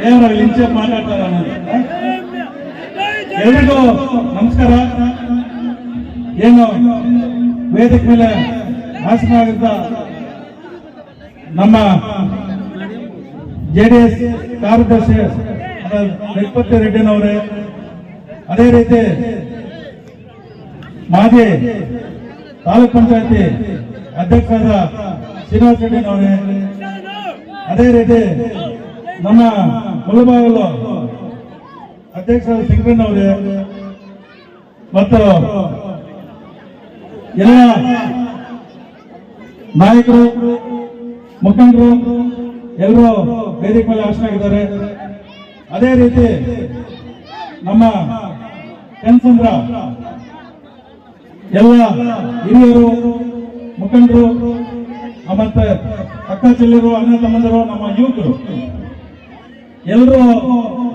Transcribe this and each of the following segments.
ದೇವರ ಲಿಂಚೆ ಮಾತಾಡ್ತಾರ ಎಲ್ರಿಗೂ ನಮಸ್ಕಾರ. ಏನು ವೇದಿಕೆ ಮೇಲೆ ಆಸನಾಗಿದ್ದ ನಮ್ಮ ಜೆ ಡಿ ಜೆಡಿಎಸ್ ಕಾರ್ಯದರ್ಶಿ ಗಣಪತಿ ರೆಡ್ಡಿನವರೇ, ಅದೇ ರೀತಿ ಮಾಜಿ ತಾಲೂಕ್ ಪಂಚಾಯತಿ ಅಧ್ಯಕ್ಷರಾದ ಶ್ರೀನಿವಾಸ ರೆಡ್ಡಿನವರೇ, ಅದೇ ರೀತಿ ನಮ್ಮ ಮುಳಬಾಗಲ ಅಧ್ಯಕ್ಷರಾದ ಸಿಂಗಣ್ಣವರೇ ಮತ್ತು ಎಲ್ಲ ನಾಯಕರು, ಮುಖಂಡರು, ಎಲ್ಲರೂ ವೇದಿಕೆ ಮೇಲೆ ಆಸನಾಗಿದ್ದಾರೆ ಅದೇ ರೀತಿ ನಮ್ಮ ಕೆನ್ಸಂದ್ರ, ಎಲ್ಲ ಹಿರಿಯರು, ಮುಖಂಡರು, ಮತ್ತೆ ಅಕ್ಕ ಚೆಲ್ಲರು ಅಣ್ಣ ತಮ್ಮಂದರು ನಮ್ಮ ಯುವಕರು. ಎಲ್ಲರೂ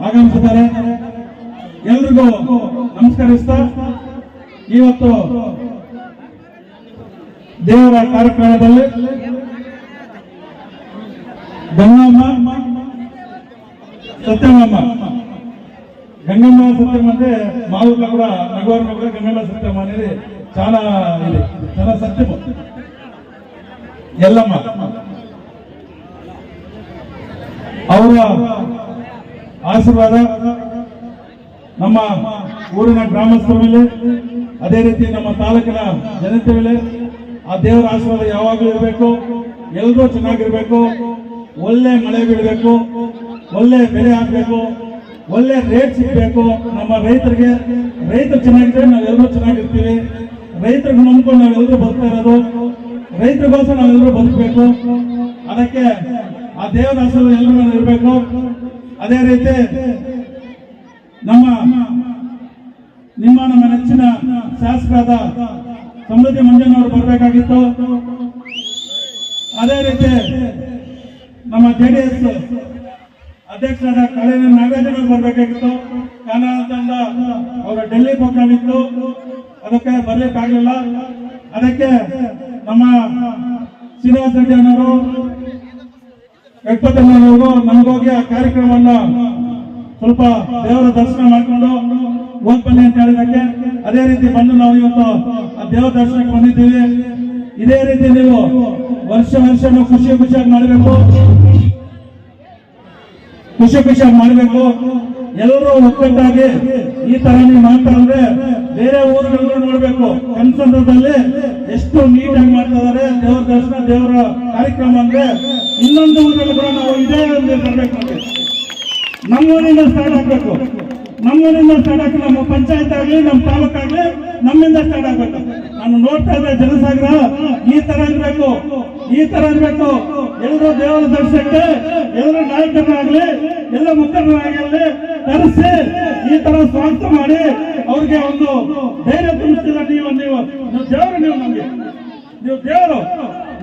ಆಗಮಿಸಿದ್ದಾರೆ ಎಲ್ರಿಗೂ ನಮಸ್ಕರಿಸ್ತಾ ಇವತ್ತು ದೇವರ ಕಾರ್ಯಕ್ರಮದಲ್ಲಿ ಗಂಗಮ್ಮ ಸತ್ಯಮಮ್ಮ గంగమ్మ సత్యం అంటే మా ఊర్లో కూడా నగవారిలో కూడా గంగమ్మ సత్యం అనేది చాలా ఇది చాలా సత్యము ఎల్లమ్మ ಅವರ ಆಶೀರ್ವಾದ ನಮ್ಮ ಊರಿನ ಗ್ರಾಮಸ್ಥರ ಮೇಲೆ, ಅದೇ ರೀತಿ ನಮ್ಮ ತಾಲೂಕಿನ ಜನತೆ ಮೇಲೆ. ಆ ದೇವರ ಆಶೀರ್ವಾದ ಯಾವಾಗಲೂ ಇರಬೇಕು. ಎಲ್ಲರೂ ಚೆನ್ನಾಗಿರ್ಬೇಕು. ಒಳ್ಳೆ ಮಳೆ ಬೀಳಬೇಕು. ಒಳ್ಳೆ ಬೆಲೆ ಹಾಕಬೇಕು. ಒಳ್ಳೆ ರೇಟ್ ಸಿಗಬೇಕು. ನಮ್ಮ ರೈತರಿಗೆ ರೈತರು ಚೆನ್ನಾಗಿದ್ರೆ ನಾವೆಲ್ಲರೂ ಚೆನ್ನಾಗಿರ್ತೀವಿ. ರೈತರಿಗೆ ನಂಬ್ಕೊಂಡು ನಾವೆಲ್ಲರೂ ಬದುಕ್ತಾ ಇರೋದು. ರೈತರಿಗೋಸ್ಕರ ನಾವೆಲ್ಲರೂ ಬದುಕಬೇಕು. ಅದಕ್ಕೆ ಆ ದೇವರ ಆಶೀರ್ವಾದ ಎಲ್ಲರೂ ಇರಬೇಕು. ಅದೇ ರೀತಿ ನಮ್ಮ ನಿಮ್ಮ ನಮ್ಮ ನೆಚ್ಚಿನ ಶಾಸಕರಾದ ಸಮೃದ್ಧಿ ಮಂಜನವರು ಬರಬೇಕಾಗಿತ್ತು. ಅದೇ ರೀತಿ ನಮ್ಮ ಜೆ ಡಿ ಎಸ್ ಅಧ್ಯಕ್ಷರಾದ ಕಳೆನ ನಾಗರಾಜನವರು ಬರಬೇಕಾಗಿತ್ತು. ಕಾರಣದಿಂದ ಅವರ ಡೆಲ್ಲಿ ಇತ್ತು ಅದಕ್ಕೆ ಬರಲಿಕ್ಕಾಗಲಿಲ್ಲ ಅದಕ್ಕೆ ನಮ್ಮ ಶ್ರೀನಿವಾಸ ರೆಡ್ಡಿ ಅನ್ನೋರು ಗಣಪತಮ್ಮನವರು ನಮಗೋಗಿ ಆ ಕಾರ್ಯಕ್ರಮವನ್ನ ಸ್ವಲ್ಪ ದೇವರ ದರ್ಶನ ಮಾಡ್ಕೊಂಡು ಹೋಗ್ ಬನ್ನಿ ಅಂತ ಹೇಳಿದಕ್ಕೆ ಅದೇ ರೀತಿ ಬಂದು ನಾವು ಇವತ್ತು ಆ ದೇವರ ದರ್ಶನಕ್ಕೆ ಬಂದಿದ್ದೀವಿ. ಇದೇ ರೀತಿ ನೀವು ವರ್ಷ ವರ್ಷ ಖುಷಿ ಖುಷಿಯಾಗಿ ಮಾಡಬೇಕು. ಖುಷಿ ಖುಷಿಯಾಗಿ ಮಾಡಬೇಕು. ಎಲ್ಲರೂ ಒಕ್ಕಟ್ಟಾಗಿ ಈ ತರ ನೀವು ಮಾಡ್ತಾ ಅಂದ್ರೆ ಬೇರೆ ಊರುಗಳಲ್ಲೂ ನೋಡ್ಬೇಕು. ಕನ್ಸಂದ್ರದಲ್ಲಿ ಎಷ್ಟು ನೀಟಾಗಿ ಮಾಡ್ತಾ ಇದಾರೆ ದೇವರ ದರ್ಶನ, ದೇವರ ಕಾರ್ಯಕ್ರಮ ಅಂದ್ರೆ ಇನ್ನೊಂದು ಊರಲ್ಲಿ ಕೂಡ ನಾವು ಇದೇ ಒಂದು ಬರ್ಬೇಕು ನಮ್ಮೂರಿಂದ ಸ್ಟಾರ್ಟ್ ಆಗ್ಬೇಕು. ನಮ್ಮೂರಿಂದ ಸ್ಟಾರ್ಟ್ ಆಗಿ ನಮ್ಮ ಪಂಚಾಯತ್ ಆಗಲಿ, ನಮ್ಮ ತಾಲೂಕಾಗ್ಲಿ ನಮ್ಮಿಂದ ಸ್ಟಾರ್ಟ್ ಆಗ್ಬೇಕು. ನಾನು ನೋಡ್ತಾ ಇದ್ದೆ ಜನಸಾಗರ, ಈ ತರ ಇರ್ಬೇಕು, ಈ ತರ ಇರ್ಬೇಕು. ಎಲ್ಲರೂ ದೇವರ ದರ್ಶನಕ್ಕೆ ಎಲ್ಲರೂ ನಾಯಕರಾಗ್ಲಿ ಎಲ್ಲ ಮುಖಂಡರಾಗಲಿ ಕರೆಸಿ, ಈ ತರ ಸ್ವಾಗತ ಮಾಡಿ ಅವ್ರಿಗೆ ಒಂದು ಧೈರ್ಯ ನೀವು ನೀವು ನೀವು? ದೇವರು ನೀವು ನಮ್ಗೆ. ದೇವರು,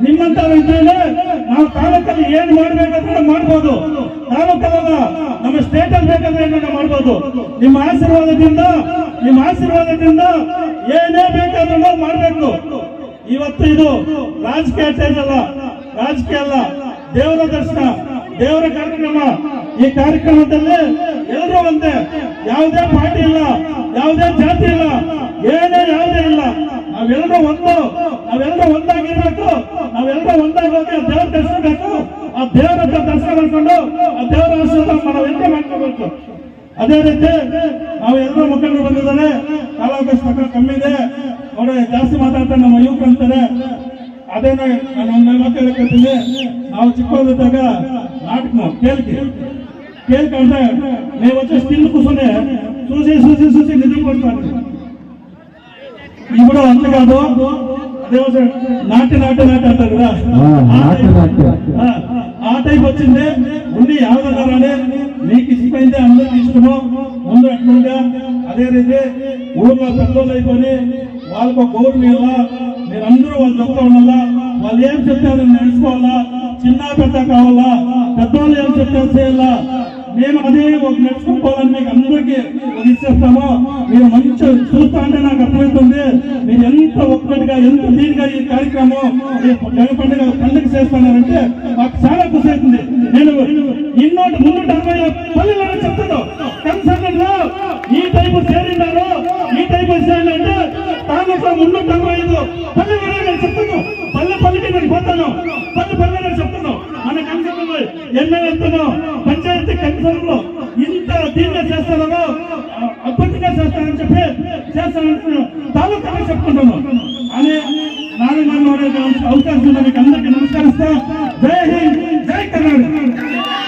ನಿಮ್ಮಂತ ಇದ್ರೆ ನಾವು ತಾಲೂಕಲ್ಲಿ ಏನ್ ಮಾಡ್ಬೇಕಂದ್ರೆ ಮಾಡ್ಬೋದು. ತಾಲೂಕಲ್ಲ ನಮ್ಮ ಸ್ಟೇಟ್ ಅಲ್ಲಿ ಬೇಕಂದ್ರೆ ಏನನ್ನ ಮಾಡ್ಬೋದು. ನಿಮ್ಮ ಆಶೀರ್ವಾದದಿಂದ ನಿಮ್ಮ ಆಶೀರ್ವಾದದಿಂದ ಏನೇ ಬೇಕಾದ್ರೂ ನಾವು ಮಾಡ್ಬೇಕು. ಇವತ್ತು ಇದು ರಾಜಕೀಯ ಚೇಂಜ್ ಅಲ್ಲ. ರಾಜಕೀಯ ಅಲ್ಲ. ದೇವರ ದರ್ಶನ, ದೇವರ ಕಾರ್ಯಕ್ರಮ. ಈ ಕಾರ್ಯಕ್ರಮದಲ್ಲಿ ಎಲ್ಲರೂ ಒಂದೇ. ಯಾವುದೇ ಪಾರ್ಟಿ ಇಲ್ಲ, ಯಾವುದೇ ಜಾತಿ ಇಲ್ಲ, ಏನೇ ಯಾವುದೇ ಇಲ್ಲ. ನಾವೆಲ್ಲರೂ ಒಂದು ನಾವೆಲ್ಲರೂ ಒಂದಾಗಿರ್ಬೇಕು ನಾವೆಲ್ಲರೂ ಒಂದಾಗಿ ದೇವ್ರ ದರ್ಶಿಸ್ಬೇಕು ಆ ದೇವರ ಹತ್ರ ದರ್ಶನ ಮಾಡ್ಕೊಂಡು, ಆ ದೇವರ ಆಶೀರ್ವಾದ ನಾವೆಲ್ಲರೂ ಮಾಡ್ಕೋಬೇಕು. ಅದೇ ರೀತಿ ನಾವೆಲ್ಲರೂ ಮಕ್ಕಳು ಬಂದಿದ್ದಾರೆ. ಕಾಲಾವಕಾಶ ಮಕ್ಕಳು ಕಮ್ಮಿ ಇದೆ. ಜಾಸ್ತಿ ಮಾತಾಡ್ತಾರೆ ನಮ್ಮ ಯುವಕ ಅಂತಾರೆ. ಅದೇ ನಾನು ಹೇಳ್ಕೊಳ್ತೀನಿ ನಾವು ಚಿಕ್ಕವರಿದ್ದಾಗ ನಾಟಕ ಕೇಳ್ತೀವಿ ಕೇಳ್ಕೊಂಡ್ರೆ, ನೀವು ಸ್ಟಿಲ್ ಕೂಸನೆ ಸೂಸಿ ಸೂಸಿ ಸೂಸಿ ನಿಧಿ ಕೊಡ್ತಾರೆ ఇప్పుడు అంత కాదు. నాటి నాటి నాటి అంటారు కదా. ఆ, టైప్ వచ్చింది. ఉండి యావదన్నారని మీకు ఇష్టమైంది అందరికి ఇష్టము ముందు అట్లుండే అదే రీతి ఊళ్ళో పెద్దోళ్ళు అయిపోయి వాళ్ళకు ఒక గౌరవం ఇవ్వాలా? మీరందరూ వాళ్ళు చెప్తా ఉండాలా? వాళ్ళు ఏం చెప్తారో నేర్చుకోవాలా? చిన్న పెద్ద కావాలా? పెద్దోళ్ళు ఏం చెప్తారో చేయాలా? మేము అదే నేర్చుకోవాలని మీకు అందరికీ ఇచ్చేస్తామో మీరు మంచి చూస్తా నాకు అర్థమవుతుంది. మీరు ఎంత ఒక్కటిగా ఎంత దీనిగా ఈ కార్యక్రమం జగ పండుగ పండుగ చేస్తున్నారంటే మాకు చాలా ఖుషి అవుతుంది. నేను ఇన్నోటి ముందు అరవై పల్లెలను చెప్తాను చెప్పి చేస్తానంటున్నాను తాలూకాగా చెప్పుకుంటున్నాను. అనే నాన్నగారు అవకాశం అందరికీ నమస్కరిస్తా. జై హింద్ జై కర్ణాటక.